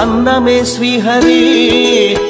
अन्नमे श्रीहरी।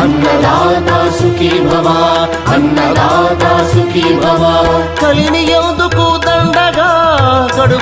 అన్నదాత సుఖీ భవ అన్నదాత సుఖీ భవ. కలిని ఎందుకు దండగా